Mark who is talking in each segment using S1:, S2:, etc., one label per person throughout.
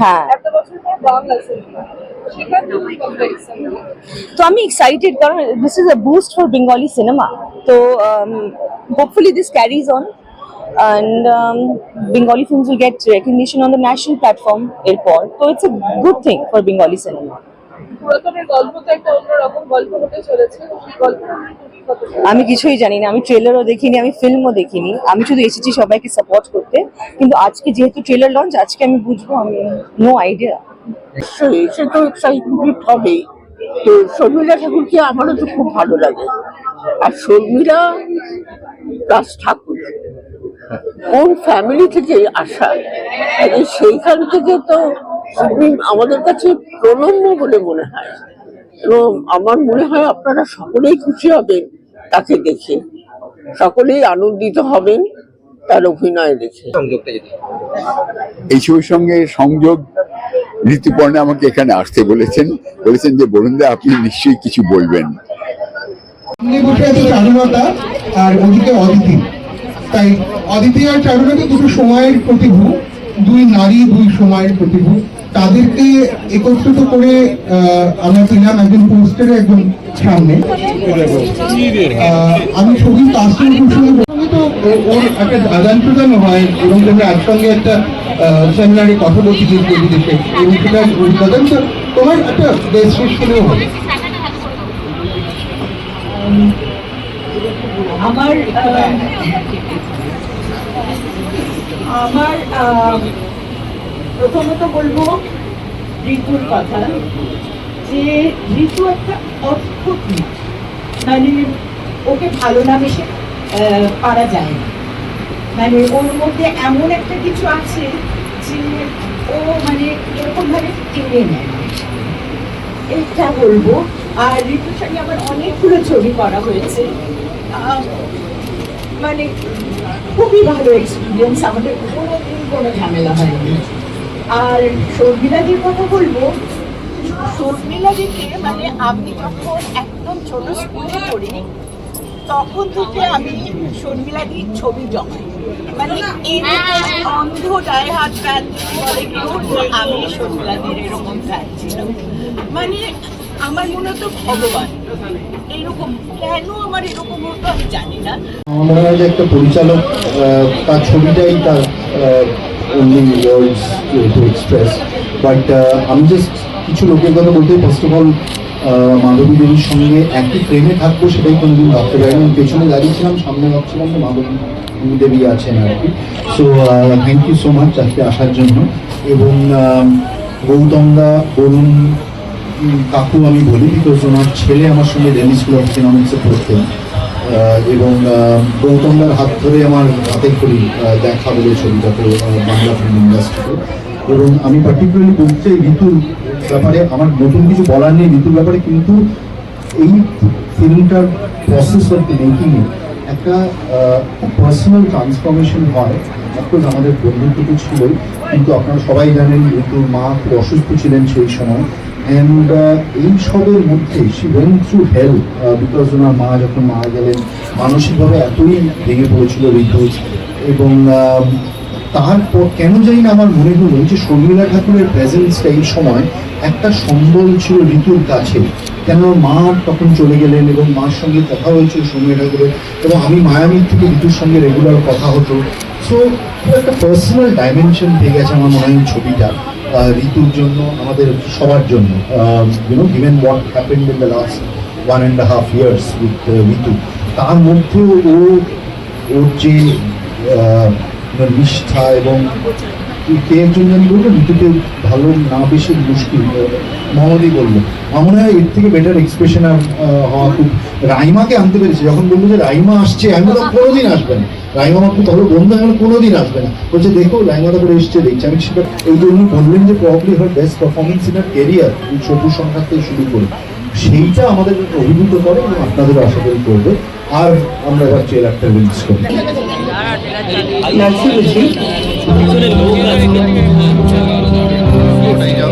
S1: হ্যাঁ
S2: এত বছর পর বাংলা সিনেমা সেখানে তুমি কতটা excited?
S1: তো আমি এক্সাইটেড কারণ this is a boost for Bengali cinema তো hopefully this carries on and um, Bengali films will get recognition on the national platform এরপর So it's a good thing for Bengali cinema
S2: পুরাতনের গল্প তো একটা অন্যরকম গল্প হতে চলেছে। গল্প
S1: আমি কিছুই জানি না আমি ট্রেলারও দেখিনি আমি ফিল্মও দেখিনি। আমি শুধু এসেছি সবাইকে সাপোর্ট করতে। কিন্তু আজকে যেহেতু ট্রেলার লঞ্চ আজকে আমি বুঝব আমি নো আইডিয়া
S3: নিশ্চয়ই সে তো এক্সাইটমেন্ট হবেই। তো শর্মিলা ঠাকুরকে আমারও তো খুব ভালো লাগে। আর শর্মিলা প্লাস ঠাকুর কোন ফ্যামিলি থেকে আসা? সেইখান থেকে তো আমাদের কাছে প্রলম্ব বলে মনে হয়। এবং আমার মনে হয় আপনারা সকলেই খুশি হবেন তাকে দেখে। সকলেই আনন্দিত হবেন তার অভিনয় দেখে।
S4: সংযোগটা যদি
S5: এই ছবির সঙ্গে সংযোগ ঋতুপর্ণা আমাকে এখানে আসতে বলেছেন। বলেছেন যে বরুণদা আপনি নিশ্চয়ই কিছু বলবেন।
S6: আর ওদিকে অদিতি। তাই অদিতি আর চারুলতা দুটো সময়ের প্রতিভু। দুই নারী, দুই সময়ের প্রতিভু। তাদেরকে একত্রিত করে আমরা পেলাম একজন পোস্টারে একজন সামনে। আমি কাস্টিং প্রসঙ্গে প্রসঙ্গে তো ওর একটা আদান প্রদান হয় এবং তোমরা একসঙ্গে একটা সেমিনারে কথা বলছি যে বিদেশে এবং সেটা অভিজ্ঞতা তো তোমার একটা ডেসক্রিপশনেও হবে
S7: আমার আমার প্রথমত বলব ঋতুর কথা, যে ঋতু একটা অদ্ভুত। মানে ওকে ভালো না বেশি পারা যায় না। মানে ওর মধ্যে এমন একটা কিছু আছে যে ও মানে এরকম ভাবে টেনে নেয়। এইটা বলব। আর ঋতুর সঙ্গে আমার অনেকগুলো ছবি করা হয়েছে। মানে খুবই ভালো এক্সপিরিয়েন্স আমাদের কোনোদিন কোনো ঝামেলা হয়নি। আর শর্মিলাদির কথা বলব শর্মিলাদিকে মানে আমি যখন একদম ছোট স্কুলে পড়ি, তখন থেকে আমি শর্মিলাদির ছবি জমাই। মানে এরকম অন্ধ গায়ে হাত কেউ যে আমি শর্মিলাদির এরকম ফ্যান ছিলাম। মানে আমার হতো ভগবান। এইরকম কেন আমার এরকম হতো আমি জানি না।
S6: আমার মনে হয় যে একটা পরিচালক তার ছবিটাই তার only words to express but আমি জাস্ট কিছু লোকের কথা বলতে ফার্স্ট অফ অল মাধবী দেবীর সঙ্গে একই ফ্রেমে থাকব সেটাই কোনোদিন ভাবতে পারিনি। পেছনে দাঁড়িয়েছিলাম সামনে ভাবছিলাম যে মাধবী দেবী আছেন আর কি। So thank you so much আজকে আসার জন্য। এবং আহ, গৌতম বরুণ কাকু, আমি বলি বিকজ ওনার ছেলে আমার সঙ্গে দিল্লি স্কুল অফ ইকোনমিক্সে পড়তেন এবং গৌতমদার হাত ধরে আমার হাতে করি দেখা বলে ছবিটাতে বাংলা ফিল্ম ইন্ডাস্ট্রিতে এবং আমি পার্টিকুলারলি বলতে ঋতুর ব্যাপারে, আমার নতুন কিছু বলার নেই ঋতুর ব্যাপারে, কিন্তু এই ফিল্মটার প্রসেস অফ মেকিং একটা পার্সোনাল ট্রান্সফরমেশন হয়। অফকোর্স আমাদের বন্ধুত্ব তো ছিলই, কিন্তু আপনারা সবাই জানেন ঋতুর মা খুব অসুস্থ ছিলেন সেই সময়। অ্যান্ড এই সবের মধ্যে she went through hell because ওনার মা যখন মারা গেলেন, মানসিকভাবে এতই ভেঙে পড়েছিল ঋতু এবং তারপর কেন জানি না আমার মনে হলো যে শর্মিলা ঠাকুরের প্রেজেন্সটা এই সময় একটা সম্বল ছিল ঋতুর কাছে। কেন মা তখন চলে গেলেন এবং মার সঙ্গে কথা হয়েছিল শর্মিলা ঠাকুরের এবং আমি মায়ামির থেকে ঋতুর সঙ্গে রেগুলার কথা হতো। সো একটা পার্সোনাল ডাইমেনশন পেয়ে গেছে আমার মনে হয় ছবিটা। ঋতুর জন্য, আমাদের সবার জন্য you know given what happened in the last one and half years with Ritu তার মধ্যেও ও ওর যে নিষ্ঠা এবং কে একজন জানি বলল ঋতুকে ভালো না বেশি মুশকিল। মোহাম্মদই বলল আমার মনে হয় এর থেকে বেটার এক্সপ্রেশন আর হওয়া খুব রাইমাকে আনতে পেরেছে। যখন বলল যে রাইমা আসছে আমি তো কোনোদিন আসবে না। রাইমা আমার খুব ভালো বন্ধু আমি কোনোদিন আসবে না। বলছে দেখো রাইমাটা করে এসছে দেখছি। আমি সেটা এই জন্য বললেন যে probably her best performance in her career ছোট সংখ্যা থেকে শুরু করে। সেইটা আমাদের অভিভূত করে এবং আপনাদের আশা করি করবে। আর আমরা এবার ট্রেলারটা রিলিজ করি
S7: নার্সি বুঝি
S8: বইছে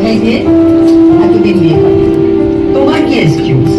S4: rei dele, aqui bem-vindo. Toma aqui esse tio.